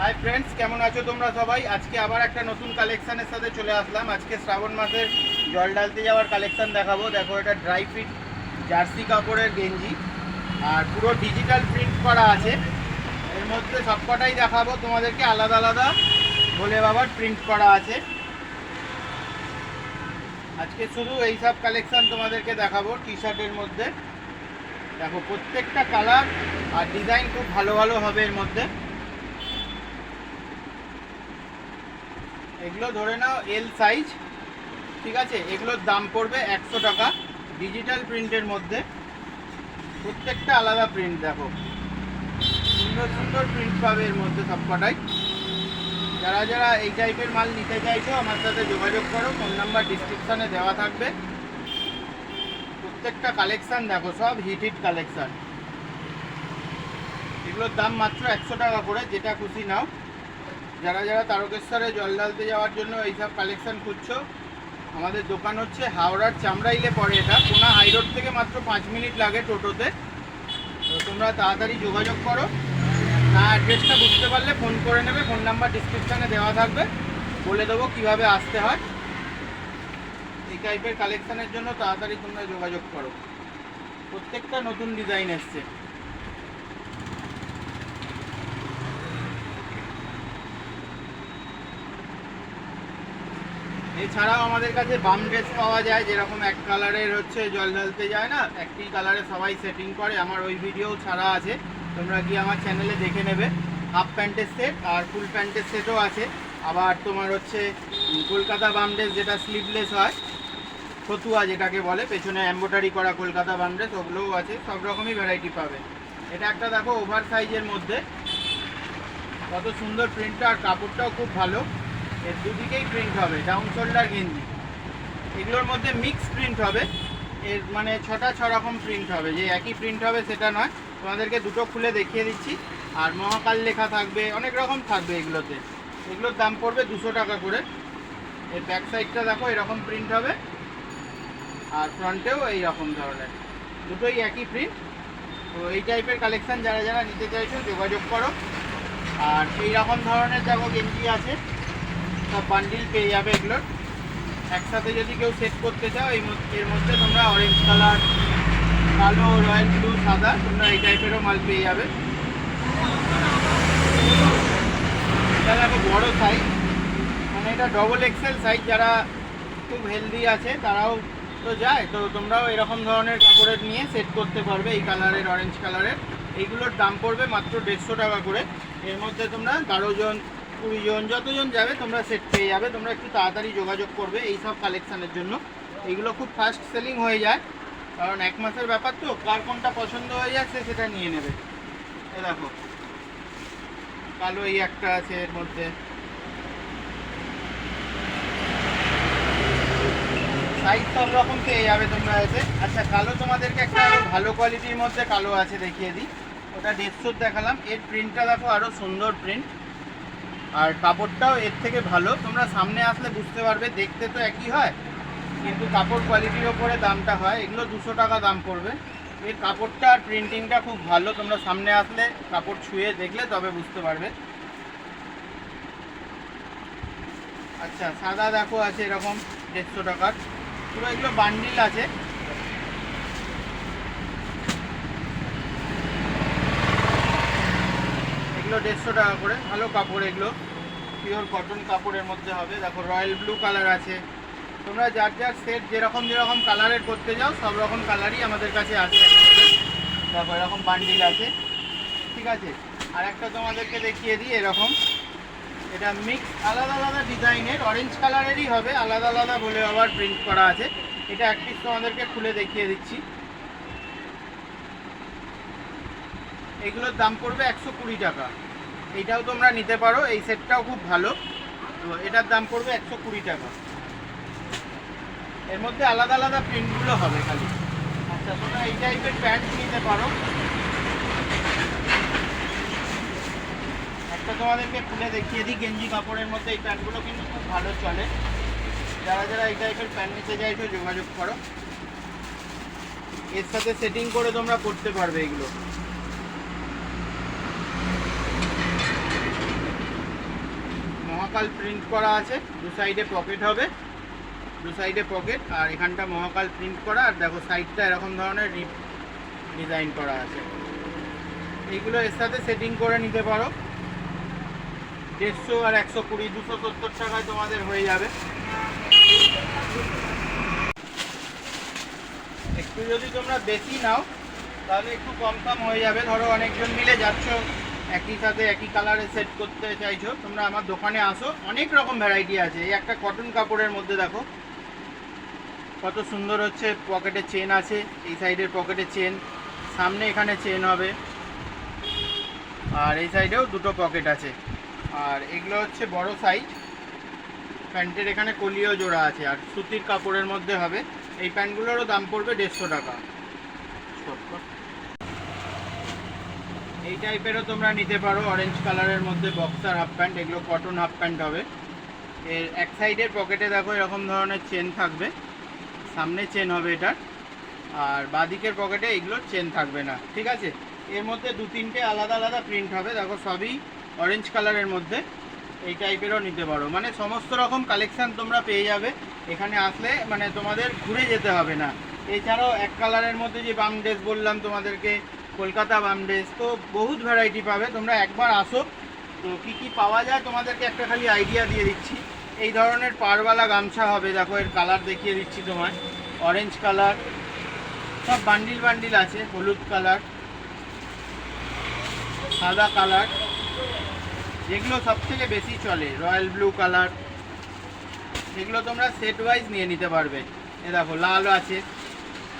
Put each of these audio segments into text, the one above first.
Hi friends কেমন আছো তোমরা সবাই? আজকে আবার একটা নতুন কালেকশনের সাথে চলে আসলাম। আজকে শ্রাবণ মাসের জল ঢালতে যাওয়ার কালেকশন দেখাবো। দেখো, এটা ড্রাই ফিট জার্সি কাপড়ের গেঞ্জি আর পুরো ডিজিটাল প্রিন্ট করা আছে। এর মধ্যে সবকটাই দেখাবো। তোমাদেরকে আলাদা আলাদা ভোলে বাবার প্রিন্ট করা আছে। আজকে শুধু এই সব কালেকশন তোমাদেরকে দেখাবো টি শার্টের মধ্যে। দেখো, প্রত্যেকটা কালার আর ডিজাইন খুব ভালো ভালো হবে এর মধ্যে। এগুলো ধরে নাও এল সাইজ ঠিক আছে? এগুলোর দাম পড়বে একশো টাকা। ডিজিটাল প্রিন্টের মধ্যে। প্রত্যেকটা আলাদা প্রিন্ট দেখো। সুন্দর সুন্দর প্রিন্ট পাবে এর মধ্যে সবকটাই। যারা যারা এই টাইপের মাল নিতে চাইছো, আমার সাথে যোগাযোগ করো। ফোন নাম্বার ডিসক্রিপশানে দেওয়া থাকবে। প্রত্যেকটা কালেকশান দেখো, সব হিট হিট কালেকশান এগুলোর দাম মাত্র একশো টাকা করে, যেটা খুশি নাও। যারা যারা তারকেশ্বরে জল ঢালতে যাওয়ার জন্য এইসব কালেকশন খুঁজছো, আমাদের দোকান হচ্ছে হাওড়ার চামড়াইলে পড়ে এটা। কোনা হাই রোড থেকে মাত্র পাঁচ মিনিট লাগে টোটোতে। তো তোমরা তাড়াতাড়ি যোগাযোগ করো। না অ্যাড্রেসটা বুঝতে পারলে ফোন করে নেবে ফোন নাম্বার ডিসক্রিপশানে দেওয়া থাকবে। বলে দেবো কীভাবে আসতে হয়। এই টাইপের কালেকশানের জন্য তাড়াতাড়ি তোমরা যোগাযোগ করো। প্রত্যেকটা নতুন ডিজাইন এসছে। এছাড়াও আমাদের কাছে বাম ড্রেস পাওয়া যায়, যেরকম এক কালারের হচ্ছে জল ঢালতে যায় না একটি কালারে সবাই সেটিং করে, আমার ওই ভিডিও ছাড়া আছে, তোমরা গিয়ে আমার চ্যানেলে দেখে নেবে। হাফ প্যান্টের সেট আর ফুল প্যান্টের সেটও আছে। আবার তোমার হচ্ছে কলকাতা বাম ড্রেস যেটা স্লিভলেস হয়, ফতুয়া যেটাকে বলে, পেছনে এম্ব্রয়ডারি করা কলকাতা বাম ড্রেস ওগুলোও আছে, সব রকমই ভ্যারাইটি পাবে। এটা একটা দেখো ওভার সাইজের মধ্যে। কত সুন্দর প্রিন্টটা আর কাপড়টাও খুব ভালো। এর দুদিকেই প্রিন্ট হবে ডাউন শোল্ডার গেঞ্জি এগুলোর মধ্যে মিক্স প্রিন্ট হবে, এর মানে ছটা ছ রকম প্রিন্ট হবে। যে একই প্রিন্ট হবে সেটা নয়, তোমাদেরকে দুটো খুলে দেখিয়ে দিচ্ছি। আর মহাকাল লেখা থাকবে, অনেক রকম থাকবে এগুলোতে। এগুলোর দাম পড়বে দুশো টাকা করে। এর ব্যাক সাইডটা দেখো, এরকম প্রিন্ট হবে। আর ফ্রন্টেও এই রকম ধরনের। দুটোই একই প্রিন্ট তো এই টাইপের কালেকশন যারা যারা নিতে চাইছো, যোগাযোগ করো। আর এই রকম ধরনের দেখো গেঞ্জি আছে। বান্ডিল পেয়ে যাবে এগুলোর একসাথে যদি কেউ সেট করতে চাও, এই এর মধ্যে তোমরা অরেঞ্জ কালার কালো রয়্যাল ব্লু সাদা, তোমরা এই টাইপেরও মাল পেয়ে যাবে। এটা দেখো বড় সাইজ মানে এটা ডবল এক্সেল সাইজ যারা খুব হেলদি আছে, তারাও তো যায়। তো তোমরাও এরকম ধরনের কাপড়ের নিয়ে সেট করতে পারবে এই কালারের অরেঞ্জ কালারের এইগুলোর দাম পড়বে মাত্র দেড়শো টাকা করে। এর মধ্যে তোমরা বারো জন কুড়ি জন, যতজন যাবে তোমরা সেট পেয়ে যাবে। তোমরা একটু তাড়াতাড়ি যোগাযোগ করবে এই সব কালেকশানের জন্য। এইগুলো খুব ফাস্ট সেলিং হয়ে যায়। কারণ এক মাসের ব্যাপার তো, কার কোনটা পছন্দ হয়ে যাচ্ছে সেটা নিয়ে নেবে। এ দেখো। কালো এই একটা আছে এর মধ্যে। সাইজ সব রকম পেয়ে যাবে তোমরা এসে আচ্ছা কালো তোমাদেরকে একটা আরও ভালো কোয়ালিটির মধ্যে কালো আছে দেখিয়ে দিই। ওটা দেড়শোর দেখালাম। এর প্রিন্টটা দেখো আরও সুন্দর প্রিন্ট আর কাপড়টাও এর থেকে ভালো। তোমরা সামনে আসলে বুঝতে পারবে, দেখতে তো একই হয়, কিন্তু কাপড় কোয়ালিটির ওপরে দামটা হয়। এগুলো দুশো টাকা দাম পড়বে। এর কাপড়টা আর প্রিন্টিংটা খুব ভালো। তোমরা সামনে আসলে কাপড় ছুঁয়ে দেখলে তবে বুঝতে পারবে। আচ্ছা সাদা দেখো আছে এরকম দেড়শো টাকার। পুরো এগুলো বান্ডিল আছে। এগুলো দেড়শো টাকা করে। ভালো কাপড় এগুলো। পিওর কটন কাপড়ের মধ্যে হবে। দেখো রয়্যাল ব্লু কালার আছে। তোমরা যার যার সেট যেরকম যেরকম কালারের করতে যাও, সব রকম কালারই আমাদের কাছে আছে দেখো এরকম বান্ডিল আছে। ঠিক আছে? আর একটা তোমাদেরকে দেখিয়ে দিই এরকম। এটা মিক্স আলাদা আলাদা ডিজাইনের অরেঞ্জ কালারেরই হবে। আলাদা আলাদা বলে আবার প্রিন্ট করা আছে। এটা এক পিস তোমাদেরকে খুলে দেখিয়ে দিচ্ছি। এগুলোর দাম পড়বে একশো কুড়ি টাকা। এইটাও তোমরা নিতে পারো, এই সেটটাও খুব ভালো। তো এটার দাম পড়বে একশো কুড়ি টাকা। এর মধ্যে আলাদা আলাদা প্রিন্টগুলো হবে খালি। আচ্ছা তোমরা এই টাইপের প্যান্ট নিতে পারো। একটা তোমাদেরকে খুলে দেখিয়ে দিই, গেঞ্জি কাপড়ের মধ্যে এই প্যান্টগুলো কিন্তু খুব ভালো চলে। যারা যারা এই টাইপের প্যান্ট নিতে চাইছো, যোগাযোগ করো। এর সাথে সেটিং করে তোমরা করতে পারবে এগুলো। মহাকাল প্রিন্ট করা আছে। দু সাইডে পকেট হবে। দু সাইডে পকেট আর এখানটা মহাকাল প্রিন্ট করা, আর দেখো সাইডটা এরকম ধরনের রিপ ডিজাইন করা আছে। এইগুলো এর সাথে সেটিং করে নিতে পারো। দেড়শো আর একশো কুড়ি, দুশো সত্তর টাকায় তোমাদের হয়ে যাবে। একটু যদি তোমরা বেশি নাও, তাহলে একটু কম কম হয়ে যাবে। ধরো অনেকজন মিলে যাচ্ছ একই সাথে একই কালারে সেট করতে চাইছো, তোমরা আমার দোকানে আসো। অনেক রকম ভ্যারাইটি আছে। এই একটা কটন কাপড়ের মধ্যে দেখো। কত সুন্দর হচ্ছে পকেটে চেন আছে। এই সাইডের পকেটে চেন সামনে এখানে চেন হবে। আর এই সাইডেও দুটো পকেট আছে। আর এগুলো হচ্ছে বড় সাইজ প্যান্টের এখানে কলিও জোড়া আছে। আর সুতির কাপড়ের মধ্যে হবে। এই প্যান্টগুলোরও দাম পড়বে দেড়শো টাকা। এই টাইপেরও তোমরা নিতে পারো অরেঞ্জ কালারের মধ্যে বক্সার হাফ প্যান্ট এগুলো কটন হাফ প্যান্ট হবে। এর এক সাইডের পকেটে দেখো এরকম ধরনের চেন থাকবে। সামনে চেন হবে এটার। আর বাদিকের পকেটে এগুলোর চেন থাকবে না, ঠিক আছে? এর মধ্যে দু তিনটে আলাদা আলাদা প্রিন্ট হবে, দেখো সবই অরেঞ্জ কালারের মধ্যে। এই টাইপেরও নিতে পারো। মানে সমস্ত রকম কালেকশান তোমরা পেয়ে যাবে। এখানে আসলে মানে তোমাদের ঘুরে যেতে হবে না। এছাড়াও এক কালারের মধ্যে যে বাম ড্রেস বললাম তোমাদেরকে কলকাতা বাম ড্রেস, তো বহুত ভ্যারাইটি পাবে, তোমরা একবার আসো। তো কী কী পাওয়া যায়, তোমাদেরকে একটা খালি আইডিয়া দিয়ে দিচ্ছি। এই ধরনের পারওয়ালা গামছা হবে, দেখো এর কালার দেখিয়ে দিচ্ছি তোমায়। অরেঞ্জ কালার সব বান্ডিল বান্ডিল আছে, হলুদ কালার সাদা কালার যেগুলো সব থেকে বেশি চলে রয়্যাল ব্লু কালার এগুলো তোমরা সেট ওয়াইজ নিয়ে নিতে পারবে। এ দেখো, লাল আছে।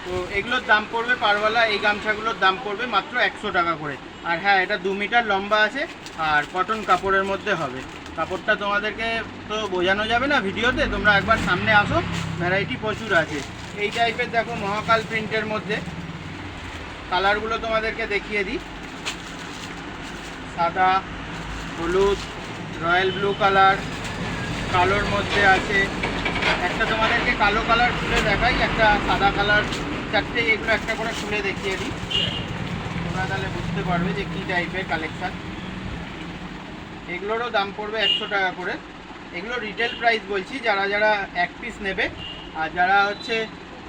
তো এগুলোর দাম পড়বে পারওয়ালা, এই গামছাগুলোর দাম পড়বে মাত্র একশো টাকা করে। আর হ্যাঁ এটা দু মিটার লম্বা আছে, আর কটন কাপড়ের মধ্যে হবে। কাপড়টা তোমাদেরকে তো বোঝানো যাবে না ভিডিওতে, তোমরা একবার সামনে আসো ভ্যারাইটি প্রচুর আছে। এই টাইপের দেখো মহাকাল প্রিন্টের মধ্যে। কালারগুলো তোমাদেরকে দেখিয়ে দিই। সাদা, হলুদ, রয়্যাল ব্লু কালার, কালোর মধ্যে আছে। একটা তোমাদেরকে কালো কালার খুলে দেখাই, একটা সাদা কালার চারটে, এগুলো একটা করে খুলে দেখিয়ে দিই। তোমরা তাহলে বুঝতে পারবে যে কী টাইপের কালেকশান এগুলোরও দাম পড়বে একশো টাকা করে। এগুলো রিটেল প্রাইস বলছি, যারা যারা এক পিস নেবে। আর যারা হচ্ছে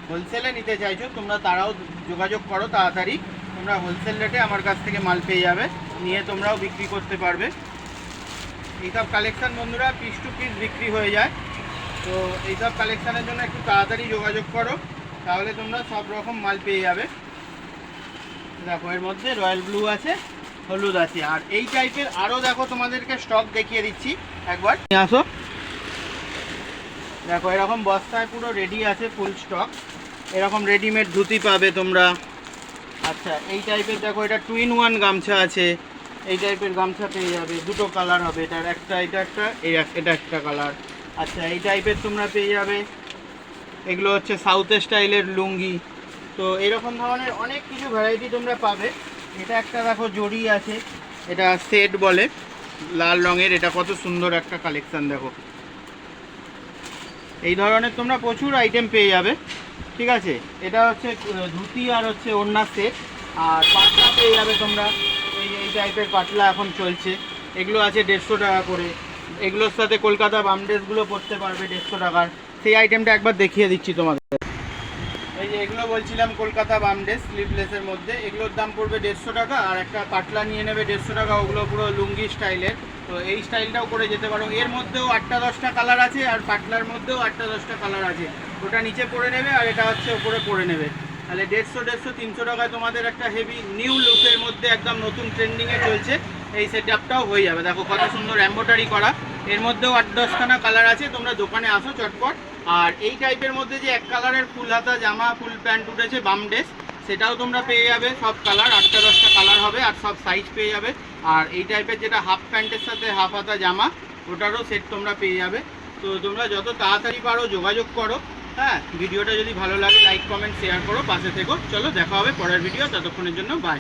হোলসেলে নিতে চাইছো, তোমরা তারাও যোগাযোগ করো তাড়াতাড়ি। তোমরা হোলসেল রেটে আমার কাছ থেকে মাল পেয়ে যাবে। নিয়ে তোমরাও বিক্রি করতে পারবে। এইসব কালেকশান বন্ধুরা পিস টু পিস বিক্রি হয়ে যায়। তো এইসব কালেকশানের জন্য একটু তাড়াতাড়ি যোগাযোগ করো। তাহলে তোমরা সব রকম মাল পেয়ে যাবে। দেখো, এর মধ্যে রয়্যাল ব্লু আছে, হলুদ আছে। আর এই টাইপের আরও দেখো তোমাদেরকে স্টক দেখিয়ে দিচ্ছি, একবার। নিয়ে আসো। দেখো, এরকম বস্তায় পুরো রেডি আছে ফুল স্টক এরকম রেডিমেড ধুতি পাবে তোমরা। আচ্ছা এই টাইপের দেখো, এটা টু ইন ওয়ান গামছা আছে। এই টাইপের গামছা পেয়ে যাবে। দুটো কালার হবে। এটার একটা, এটা একটা এটা একটা কালার আচ্ছা এই টাইপের তোমরা পেয়ে যাবে। এগুলো হচ্ছে সাউথ স্টাইলের লুঙ্গি। তো এরকম ধরনের অনেক কিছু ভ্যারাইটি তোমরা পাবে। এটা একটা দেখো জড়ি আছে, এটা সেট বলে, লাল রঙের, এটা কত সুন্দর একটা কালেকশান দেখো। এই ধরনের তোমরা প্রচুর আইটেম পেয়ে যাবে, ঠিক আছে? এটা হচ্ছে ধুতি আর হচ্ছে ওড়না সেট আর পাতলা পেয়ে যাবে তোমরা। এই এই টাইপের পাতলা এখন চলছে। এগুলো আছে দেড়শো টাকা করে। এগুলোর সাথে কলকাতা বাম ড্রেসগুলো পরতে পারবে দেড়শো টাকার। সেই আইটেমটা একবার দেখিয়ে দিচ্ছি তোমাদের। এই যে এগুলো বলছিলাম কলকাতা বাম ড্রেস স্লিভলেসের মধ্যে। এগুলোর দাম পড়বে দেড়শো টাকা, আর একটা পাতলা নিয়ে নেবে দেড়শো টাকা। ওগুলো পুরো লুঙ্গি স্টাইলের তো এই স্টাইলটাও করে যেতে পারো। এর মধ্যেও আটটা দশটা কালার আছে, আর পাতলার মধ্যেও আটটা দশটা কালার আছে। ওটা নিচে পরে নেবে, আর এটা হচ্ছে ওপরে পরে নেবে। তাহলে দেড়শো দেড়শো, তিনশো টাকায় তোমাদের একটা হেভি নিউ লুকের মধ্যে একদম নতুন ট্রেন্ডিংয়ে চলছে। এই সেট আপটাও হয়ে যাবে। দেখো কত সুন্দর এম্বোটারি করা। এর মধ্যেও আট দশখানা কালার আছে, তোমরা দোকানে আসো চটপট। আর এই টাইপের মধ্যে যে এক কালারের ফুল হাতা, জামা, ফুল প্যান্ট উঠেছে, বাম ড্রেস সেটাও তোমরা পেয়ে যাবে। সব কালার আটটা দশটা কালার হবে, আর সব সাইজ পেয়ে যাবে। আর এই টাইপের যেটা হাফ প্যান্টের সাথে হাফ হাতা জামা, ওটারও সেট তোমরা পেয়ে যাবে। তো তোমরা যত তাড়াতাড়ি পারো যোগাযোগ করো হ্যাঁ? ভিডিওটা যদি ভালো লাগে লাইক কমেন্ট শেয়ার করো, পাশে থেকো। চলো, দেখা হবে পরের ভিডিও ততক্ষণের জন্য বাই